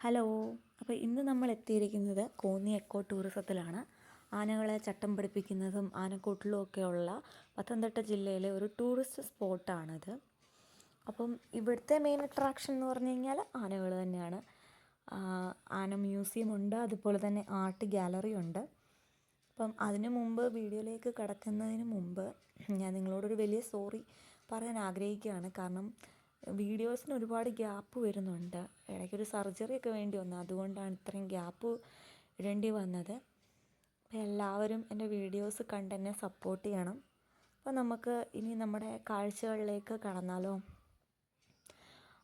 Hello അപ്പോൾ ഇന്ന് നമ്മൾ എത്തിയിരിക്കുന്നത് കോന്നി എക്കോ ടൂറിസത്തിലാണ്. ആനകളെ ചട്ടം പഠിപ്പിക്കുന്നതും ആനക്കൂട്ടിലും ഒക്കെയുള്ള പത്തനംതിട്ട ജില്ലയിലെ ഒരു ടൂറിസ്റ്റ് സ്പോട്ടാണിത് അപ്പം ഇവിടുത്തെ മെയിൻ അട്രാക്ഷൻ എന്ന് പറഞ്ഞു കഴിഞ്ഞാൽ ആനകൾ തന്നെയാണ്. ആന മ്യൂസിയം ഉണ്ട് അതുപോലെ തന്നെ ആർട്ട് ഗാലറി ഉണ്ട്. അപ്പം അതിന് മുമ്പ് വീഡിയോയിലേക്ക് കടക്കുന്നതിന് മുമ്പ് ഞാൻ നിങ്ങളോടൊരു വലിയ സോറി പറയാൻ ആഗ്രഹിക്കുകയാണ്. കാരണം വീഡിയോസിന് ഒരുപാട് ഗ്യാപ്പ് വരുന്നുണ്ട്. ഇടയ്ക്കൊരു സർജറി ഒക്കെ വേണ്ടി വന്നു. അതുകൊണ്ടാണ് ഇത്രയും ഗ്യാപ്പ് ഇടേണ്ടി വന്നത്. അപ്പോൾ എല്ലാവരും എന്റെ വീഡിയോസ് കണ്ട് എന്നെ സപ്പോർട്ട് ചെയ്യണം. അപ്പോൾ നമുക്ക് ഇനി നമ്മുടെ കാഴ്ചകളിലേക്ക് കടന്നാലോ?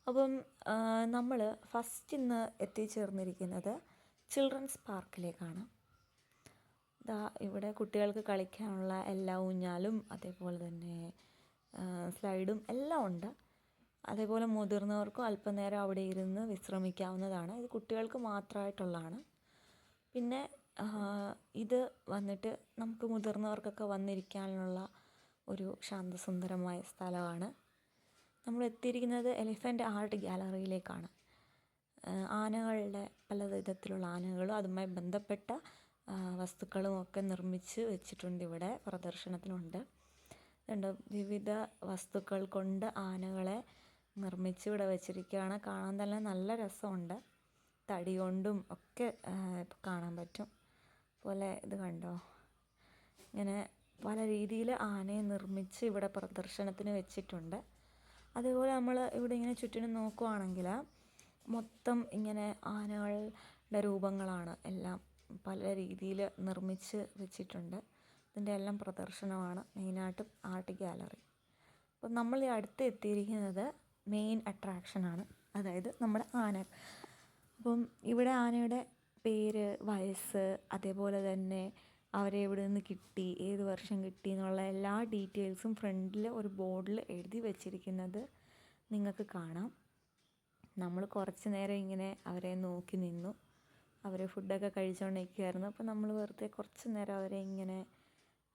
അപ്പം നമ്മൾ ഫസ്റ്റ് ഇന്ന് എത്തിച്ചേർന്നിരിക്കുന്നത് ചിൽഡ്രൻസ് പാർക്കിലേക്കാണ് ഇതാ ഇവിടെ കുട്ടികൾക്ക് കളിക്കാനുള്ള എല്ലാ ഊഞ്ഞാലും അതേപോലെ തന്നെ സ്ലൈഡും എല്ലാം ഉണ്ട്. അതേപോലെ മുതിർന്നവർക്കും അല്പനേരം അവിടെ ഇരുന്ന് വിശ്രമിക്കാവുന്നതാണ്. ഇത് കുട്ടികൾക്ക് മാത്രമായിട്ടുള്ളതാണ്. പിന്നെ ഇത് വന്നിട്ട് നമുക്ക് മുതിർന്നവർക്കൊക്കെ വന്നിരിക്കാനുള്ള ഒരു ശാന്തസുന്ദരമായ സ്ഥലമാണ്. നമ്മൾ എത്തിയിരിക്കുന്നത് എലിഫന്റ് ആർട്ട് ഗാലറിയിലേക്കാണ്. ആനകളുടെ പല വിധത്തിലുള്ള ആനകളും അതുമായി ബന്ധപ്പെട്ട വസ്തുക്കളും ഒക്കെ നിർമ്മിച്ച് വെച്ചിട്ടുണ്ട് ഇവിടെ പ്രദർശനത്തിനുണ്ട്. വിവിധ വസ്തുക്കൾ കൊണ്ട് ആനകളെ നിർമ്മിച്ച് ഇവിടെ വെച്ചിരിക്കുകയാണ്. കാണാൻ തന്നെ നല്ല രസമുണ്ട്. തടി കൊണ്ടും ഒക്കെ കാണാൻ പറ്റും. പോലെ ഇത് കണ്ടോ? ഇങ്ങനെ പല രീതിയിൽ ആനയെ നിർമ്മിച്ച് ഇവിടെ പ്രദർശനത്തിന് വെച്ചിട്ടുണ്ട്. അതേപോലെ നമ്മൾ ഇവിടെ ഇങ്ങനെ ചുറ്റിനും നോക്കുവാണെങ്കിൽ മൊത്തം ഇങ്ങനെ ആനകളുടെ രൂപങ്ങളാണ് എല്ലാം പല രീതിയിൽ നിർമ്മിച്ച് വെച്ചിട്ടുണ്ട്. ഇതിന്റെ എല്ലാം പ്രദർശനമാണ് മെയിനായിട്ടും ആർട്ട് ഗാലറി. അപ്പം നമ്മൾ അടുത്ത് എത്തിയിരിക്കുന്നത് മെയിൻ അട്രാക്ഷനാണ് അതായത് നമ്മുടെ ആന. അപ്പം ഇവിടെ ആനയുടെ പേര് വയസ്സ് അതേപോലെ തന്നെ അവരെ എവിടെ നിന്ന് കിട്ടി ഏത് വർഷം കിട്ടി എന്നുള്ള എല്ലാ ഡീറ്റെയിൽസും ഫ്രണ്ടിൽ ഒരു ബോർഡിൽ എഴുതി വെച്ചിരിക്കുന്നത് നിങ്ങൾക്ക് കാണാം. നമ്മൾ കുറച്ച് നേരം ഇങ്ങനെ അവരെ നോക്കി നിന്നു. അവർ ഫുഡൊക്കെ കഴിച്ചുകൊണ്ടിരിക്കുകയായിരുന്നു അപ്പോൾ നമ്മൾ വെറുതെ കുറച്ച് നേരം അവരെ ഇങ്ങനെ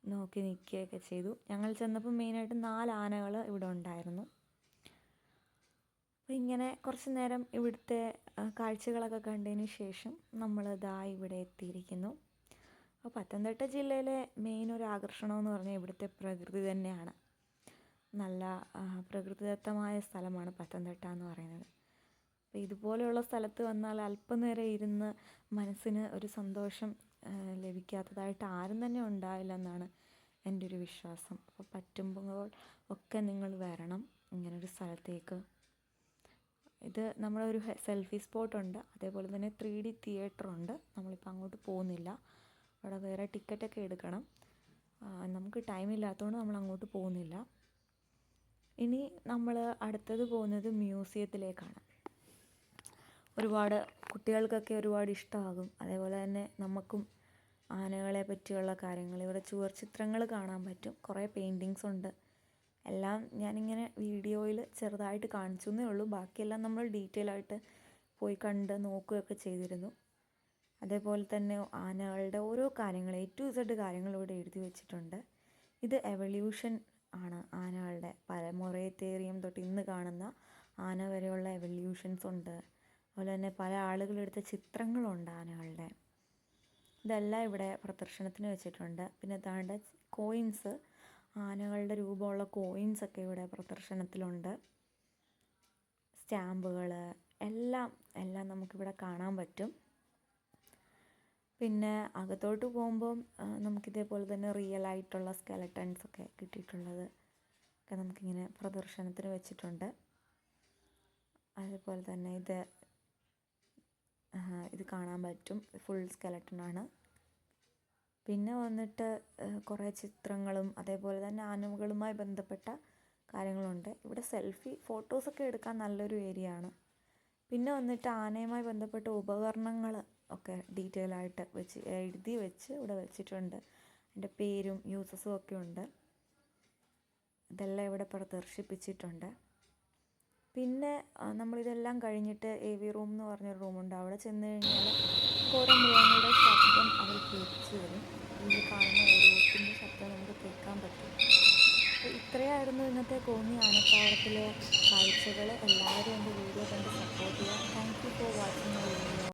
നോക്കി നിൽക്കുകയൊക്കെ ചെയ്തു. ഞങ്ങൾ ചെന്നപ്പോൾ മെയിനായിട്ട് നാല് ആനകൾ ഇവിടെ ഉണ്ടായിരുന്നു. അപ്പോൾ ഇങ്ങനെ കുറച്ച് നേരം ഇവിടുത്തെ കാഴ്ചകളൊക്കെ കണ്ടതിന് ശേഷം നമ്മൾ ഇതാ ഇവിടെ എത്തിയിരിക്കുന്നു. അപ്പോൾ പത്തനംതിട്ട ജില്ലയിലെ മെയിൻ ഒരു ആകർഷണം എന്ന് പറഞ്ഞാൽ ഇവിടുത്തെ പ്രകൃതി തന്നെയാണ്. നല്ല പ്രകൃതിദത്തമായ സ്ഥലമാണ് പത്തനംതിട്ട എന്ന് പറയുന്നത്. അപ്പോൾ ഇതുപോലെയുള്ള സ്ഥലത്ത് വന്നാൽ അല്പനേരം ഇരുന്ന് മനസ്സിന് ഒരു സന്തോഷം ലഭിക്കാത്തതായിട്ട് ആരും തന്നെ ഉണ്ടാവില്ല എന്നാണ് എന്റെ ഒരു വിശ്വാസം. അപ്പോൾ പറ്റുമ്പോൾ ഒക്കെ നിങ്ങൾ വരണം ഇങ്ങനൊരു സ്ഥലത്തേക്ക് ഇത് നമ്മുടെ ഒരു സെൽഫി സ്പോട്ടുണ്ട്. അതേപോലെ തന്നെ ത്രീ ഡി തിയേറ്ററുണ്ട്. നമ്മളിപ്പോൾ അങ്ങോട്ട് പോകുന്നില്ല. അവിടെ വേറെ ടിക്കറ്റൊക്കെ എടുക്കണം. നമുക്ക് ടൈം ഇല്ലാത്തതുകൊണ്ട് നമ്മൾ അങ്ങോട്ട് പോകുന്നില്ല. ഇനി നമ്മൾ അടുത്തത് പോകുന്നത് മ്യൂസിയത്തിലേക്കാണ്. ഒരുപാട് കുട്ടികൾക്കൊക്കെ ഒരുപാട് ഇഷ്ടമാകും അതേപോലെ തന്നെ നമുക്കും ആനകളെ പറ്റിയുള്ള കാര്യങ്ങൾ. ഇവിടെ ചുവർ ചിത്രങ്ങൾ കാണാൻ പറ്റും. കുറേ പെയിന്റിങ്സ് ഉണ്ട്. എല്ലാം ഞാനിങ്ങനെ വീഡിയോയിൽ ചെറുതായിട്ട് കാണിച്ചു എന്നേ ഉള്ളൂ. ബാക്കിയെല്ലാം നമ്മൾ ഡീറ്റെയിൽ ആയിട്ട് പോയി കണ്ട് നോക്കുകയൊക്കെ ചെയ്തിരുന്നു. അതേപോലെ തന്നെ ആനകളുടെ ഓരോ കാര്യങ്ങൾ എ ടു ഇസഡ് കാര്യങ്ങൾ ഇവിടെ എഴുതി വെച്ചിട്ടുണ്ട്. ഇത് എവല്യൂഷൻ ആണ്. ആനകളുടെ പല മൊറേത്തേറിയം തൊട്ട് ഇന്ന് കാണുന്ന ആന വരെയുള്ള എവല്യൂഷൻസ് ഉണ്ട്. അതുപോലെ തന്നെ പല ആളുകളെടുത്ത ചിത്രങ്ങളുണ്ട് ആനകളുടെ. ഇതെല്ലാം ഇവിടെ പ്രദർശനത്തിന് വെച്ചിട്ടുണ്ട്. പിന്നെ താണ്ട കോയിൻസ് ആനകളുടെ രൂപമുള്ള കോയിൻസ് ഒക്കെ ഇവിടെ പ്രദർശനത്തിലുണ്ട്. സ്റ്റാമ്പുകൾ എല്ലാം എല്ലാം നമുക്കിവിടെ കാണാൻ പറ്റും. പിന്നെ അകത്തോട്ട് പോകുമ്പം നമുക്കിതേപോലെ തന്നെ റിയൽ ആയിട്ടുള്ള സ്കെലട്ടൻസ് ഒക്കെ കിട്ടിയിട്ടുള്ളത് ഒക്കെ നമുക്കിങ്ങനെ പ്രദർശനത്തിന് വെച്ചിട്ടുണ്ട്. അതേപോലെ തന്നെ ഇത് ഇത് കാണാൻ പറ്റും. ഫുൾ സ്കെലട്ടനാണ് പിന്നെ വന്നിട്ട് കുറേ ചിത്രങ്ങളും അതേപോലെ തന്നെ ആനകളുമായി ബന്ധപ്പെട്ട കാര്യങ്ങളുണ്ട്. ഇവിടെ സെൽഫി ഫോട്ടോസൊക്കെ എടുക്കാൻ നല്ലൊരു ഏരിയ ആണ്. പിന്നെ വന്നിട്ട് ആനയുമായി ബന്ധപ്പെട്ട ഉപകരണങ്ങൾ ഒക്കെ ഡീറ്റെയിൽ ആയിട്ട് വെച്ച് എഴുതി വെച്ച് ഇവിടെ വെച്ചിട്ടുണ്ട്. അതിന്റെ പേരും യൂസസും ഒക്കെ ഉണ്ട്. ഇതെല്ലാം ഇവിടെ പ്രദർശിപ്പിച്ചിട്ടുണ്ട്. പിന്നെ നമ്മളിതെല്ലാം കഴിഞ്ഞിട്ട് എ വി റൂം എന്ന് പറഞ്ഞൊരു റൂമുണ്ട്. അവിടെ ചെന്ന് കഴിഞ്ഞാൽ കുറേ മൃഗങ്ങളുടെ ശബ്ദം അവർ കേൾപ്പിച്ചു തരും ഈ കാണുന്ന ഓരോത്തിന്റെ ശബ്ദം നമുക്ക് കേൾക്കാൻ പറ്റും. അപ്പോൾ ഇത്രയായിരുന്നു ഇന്നത്തെ കോന്നി ആനത്താവളത്തിലെ കാഴ്ചകൾ എല്ലാവരും എന്റെ വീഡിയോ കണ്ട് സപ്പോർട്ട് ചെയ്യുക. Thank you for watching video